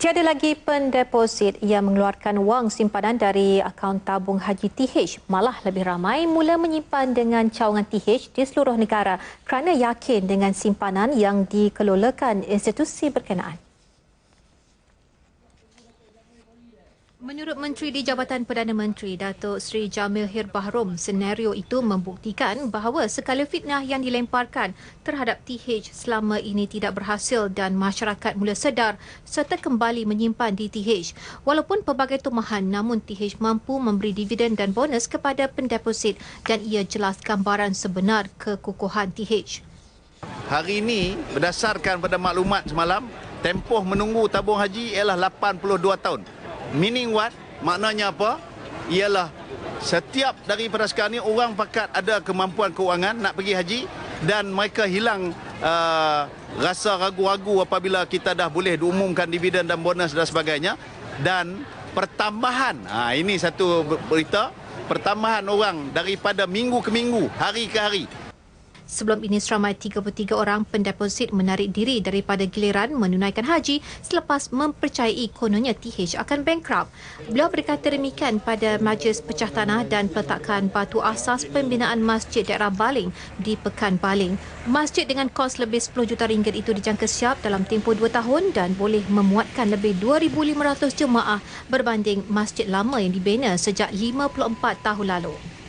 Tiada lagi pendeposit yang mengeluarkan wang simpanan dari akaun tabung haji TH. Malah lebih ramai mula menyimpan dengan cawangan TH di seluruh negara kerana yakin dengan simpanan yang dikelolakan institusi berkenaan. Menurut Menteri di Jabatan Perdana Menteri Datuk Seri Jamil Hir Bahrom, senario itu membuktikan bahawa segala fitnah yang dilemparkan terhadap TH selama ini tidak berhasil dan masyarakat mula sedar serta kembali menyimpan di TH. Walaupun pelbagai tumahan, namun TH mampu memberi dividen dan bonus kepada pendeposit dan ia jelas gambaran sebenar kekukuhan TH. Hari ini berdasarkan pada maklumat semalam, tempoh menunggu tabung haji ialah 82 tahun. Meaning what? Maknanya apa? Ialah setiap daripada sekarang ni orang pakat ada kemampuan keuangan nak pergi haji dan mereka hilang uh, rasa ragu-ragu apabila kita dah boleh diumumkan dividen dan bonus dan sebagainya dan pertambahan ha, ini satu berita pertambahan orang daripada minggu ke minggu hari ke hari Sebelum ini seramai 33 orang pendeposit menarik diri daripada giliran menunaikan haji selepas mempercayai kononnya TH akan bankrupt. Beliau berkata demikian pada Majlis Pecah Tanah dan peletakan batu asas pembinaan Masjid Daerah Baling di Pekan Baling. Masjid dengan kos lebih 10 juta ringgit itu dijangka siap dalam tempoh 2 tahun dan boleh memuatkan lebih 2,500 jemaah berbanding masjid lama yang dibina sejak 54 tahun lalu.